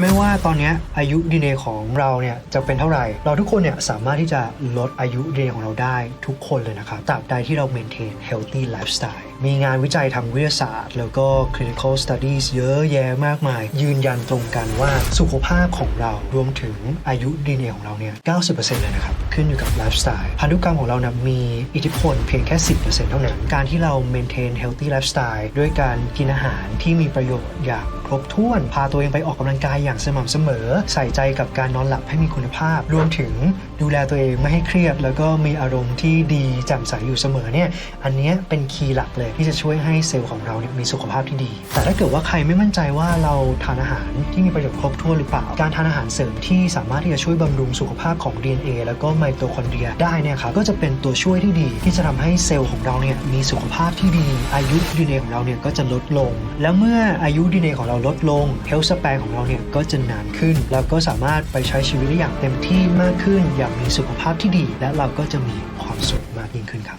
ไม่ว่าตอนนี้อายุ DNA ของเราเนี่ยจะเป็นเท่าไหร่ เราทุกคนเนี่ยสามารถที่จะลดอายุ DNA ของเราได้ทุกคนเลยนะครับตราบใดที่เรา maintain healthy lifestyle มีงานวิจัยทางวิทยาศาสตร์ แล้วก็ clinical studies เยอะแยะมากมาย ยืนยันตรงกันว่าสุขภาพของเรารวมถึงอายุ DNA ของเราเนี่ย 90%เลยนะครับ ขึ้นอยู่กับไลฟ์สไตล์พันธุกรรมของเรานะมีอิทธิพลเพียงแค่ 10%เท่านั้น การที่เรา maintain healthy lifestyle ด้วยการกินอาหารที่มีประโยชน์อย่างครบถ้วน พาตัวเองไปออกกำลังกายอย่างสม่ำเสมอ ใส่ใจกับการนอนหลับให้มีคุณภาพ รวมถึงดูแลตัวเองไม่ให้เครียด แล้วก็มีอารมณ์ที่ดีแจ่มใสอยู่เสมอเนี่ยอันนี้เป็นคีย์หลักเลยที่จะช่วยให้เซลล์ของเราเนี่ยมีสุขภาพที่ดี แต่ถ้าเกิดว่าใครไม่มั่นใจว่าเราทานอาหารที่มีประโยชน์ครบถ้วนหรือเปล่า การทานอาหารเสริมที่สามารถที่จะช่วยบำรุงสุขภาพของ DNA แล้วก็ไมโตคอนเดรียได้เนี่ยครับก็จะเป็นตัวช่วยที่ดี ที่จะทำให้เซลล์ของเราเนี่ยมีสุขภาพที่ดี อายุ DNA ของเราเนี่ยก็จะลดลง แล้วเมื่ออายุ DNA ของเราลดลง health span ของเราเนี่ยก็จะจะนานขึ้น แล้วก็สามารถไปใช้ชีวิตได้อย่างเต็มที่มากขึ้น อย่างมีสุขภาพที่ดี และเราก็จะมีความสุขมากยิ่งขึ้นครับ